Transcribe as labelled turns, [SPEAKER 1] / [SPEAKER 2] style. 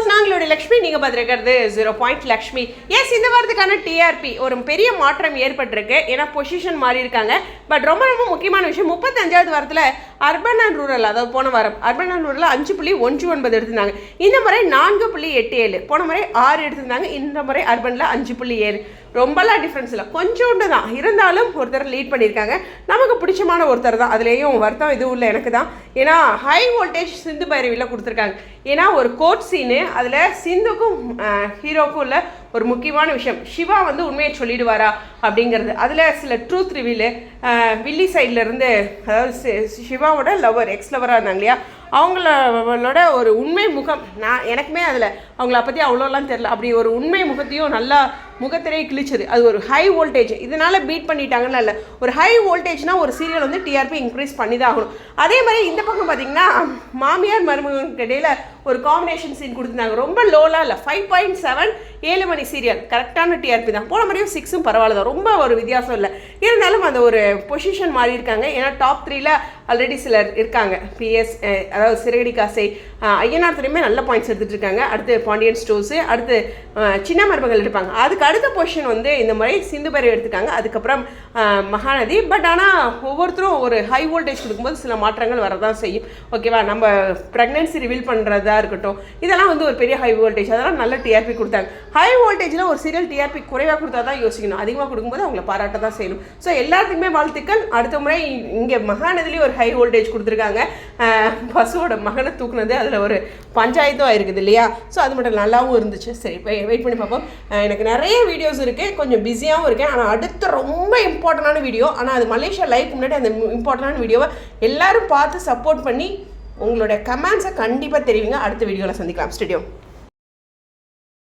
[SPEAKER 1] was நாங்களுடைய லக்ஷ்மி நீங்கள் பார்த்துருக்கிறது ஜீரோ பாயிண்ட் லக்ஷ்மி. எஸ் இந்த வாரத்துக்கான டிஆர்பி ஒரு பெரிய மாற்றம் ஏற்பட்டிருக்கு. ஏன்னா பொசிஷன் மாறி இருக்காங்க. பட் ரொம்ப ரொம்ப முக்கியமான விஷயம் முப்பத்தஞ்சாவது வாரத்தில் அர்பன் அண்ட் ரூரல் அதாவது போன வாரம் அர்பன் அண்ட் ரூரல் அஞ்சு புள்ளி ஒன்று ஒன்பது எடுத்திருந்தாங்க. இந்த முறை நான்கு புள்ளி எட்டு ஏழு போன முறை ஆறு எடுத்திருந்தாங்க. இந்த முறை அர்பனில் அஞ்சு புள்ளி ஏழு. ரொம்பலாம் டிஃப்ரென்ஸ் இல்லை. கொஞ்சோண்டு தான். இருந்தாலும் ஒருத்தர் லீட் பண்ணியிருக்காங்க. நமக்கு பிடிச்சமான ஒருத்தர் தான். அதுலேயும் வருத்தம் இதுவும் இல்லை எனக்கு தான். ஏன்னா ஹை வோல்டேஜ் சிந்து பைரவியில் கொடுத்துருக்காங்க. ஏன்னா ஒரு கோட் சீனு அதில் சிந்துக்கும் ஹீரோக்கும் உள்ள ஒரு முக்கியமான விஷயம். சிவா வந்து உண்மையை சொல்லிடுவாரா அப்படிங்கிறது. அதில் சில ட்ரூத் ரிவீலு வில்லி சைடில் இருந்து அதாவது சிவாவோட லவர் எக்ஸ் லவராக இருந்தாங்க இல்லையா? அவங்களோட ஒரு உண்மை முகம் நான் எனக்குமே அதில் அவங்கள பற்றி அவ்வளோலாம் தெரில அப்படி ஒரு உண்மை முகத்தையும் நல்லா முகத்திரையை கிழிச்சது. அது ஒரு ஹை வோல்டேஜ் இதனால் பீட் பண்ணிட்டாங்கன்னு இல்லை. ஒரு ஹை வோல்டேஜ்னா ஒரு சீரியல் வந்து டிஆர்பி இன்க்ரீஸ் பண்ணி தான் ஆகணும் அதே மாதிரி இந்த பக்கம் பார்த்தீங்கன்னா மாமியார் மருமகனுக்கு இடையில ஒரு காம்பினேஷன் சீன் கொடுத்துருந்தாங்க. ரொம்ப லோலாக இல்லை. ஃபைவ் பாயிண்ட் செவன் ஏழு மணி சீரியல் கரெக்டான டிஆர்பி தான். போன மாதிரியும் சிக்ஸும் பரவாயில்ல. தான் ரொம்ப ஒரு வித்தியாசம் இல்லை. இருந்தாலும் அந்த ஒரு பொசிஷன் மாறி இருக்காங்க. ஏன்னா டாப் த்ரீல ஆல்ரெடி சிலர் இருக்காங்க. பிஎஸ் அதாவது சிறகடி காசை ஐயனார் துறையுமே நல்ல பாயிண்ட்ஸ் எடுத்துட்டு இருக்காங்க. அடுத்து பாண்டியன் ஸ்டோர்ஸு அடுத்து சின்ன மருமகள் எடுப்பாங்க அதுக்கு அடுத்த பொசிஷன் வந்து இந்த மாதிரி சிந்து பேரை எடுத்துக்காங்க. அதுக்கப்புறம் மகாநதி. பட் ஆனால் ஒவ்வொருத்தரும் ஒரு ஹை வோல்டேஜ் கொடுக்கும்போது சில மாற்றங்கள் வரதான் செய்யும். ஓகேவா நம்ம ப்ரெக்னென்சி ரிவீல் பண்ணுறதா இருக்கட்டும். இதெல்லாம் வந்து ஒரு பெரிய ஹை வோல்டேஜ் அதெல்லாம் நல்ல டிஆர்பி கொடுத்தாங்க. ஹை வோல்டேஜில் ஒரு சீரியல் டிஆர்பி குறைவாக கொடுத்தா தான் யோசிக்கணும். அதிகமாக கொடுக்கும்போது அவங்கள பாராட்ட தான் செய்யணும். ஸோ எல்லாத்துக்குமே வாழ்த்துக்கள். அடுத்த முறை இங்கே மகாநதிலேயே ஒரு ஹை வோல்டேஜ் கொடுத்துருக்காங்க. பசுவோட மகனை தூக்குனது அதில் ஒரு பஞ்சாயத்தும் ஆயிருக்குது இல்லையா? ஸோ அது மட்டும் நல்லாவும் இருந்துச்சு. சரி வெயிட் பண்ணி பார்ப்போம். எனக்கு நிறைய வீடியோஸ் இருக்குது கொஞ்சம் பிஸியாகவும் இருக்கேன். ஆனால் அடுத்த ரொம்ப இம்பார்ட்டண்டான வீடியோ ஆனால் அது மலேசியா லைஃப் முன்னாடி அந்த இம்பார்ட்டண்டான வீடியோவை எல்லாரும் பார்த்து சப்போர்ட் பண்ணி உங்களோட கமெண்ட்ஸை கண்டிப்பாக தெரிவிங்க. அடுத்த வீடியோவில் சந்திக்கலாம். ஸ்டுடியோ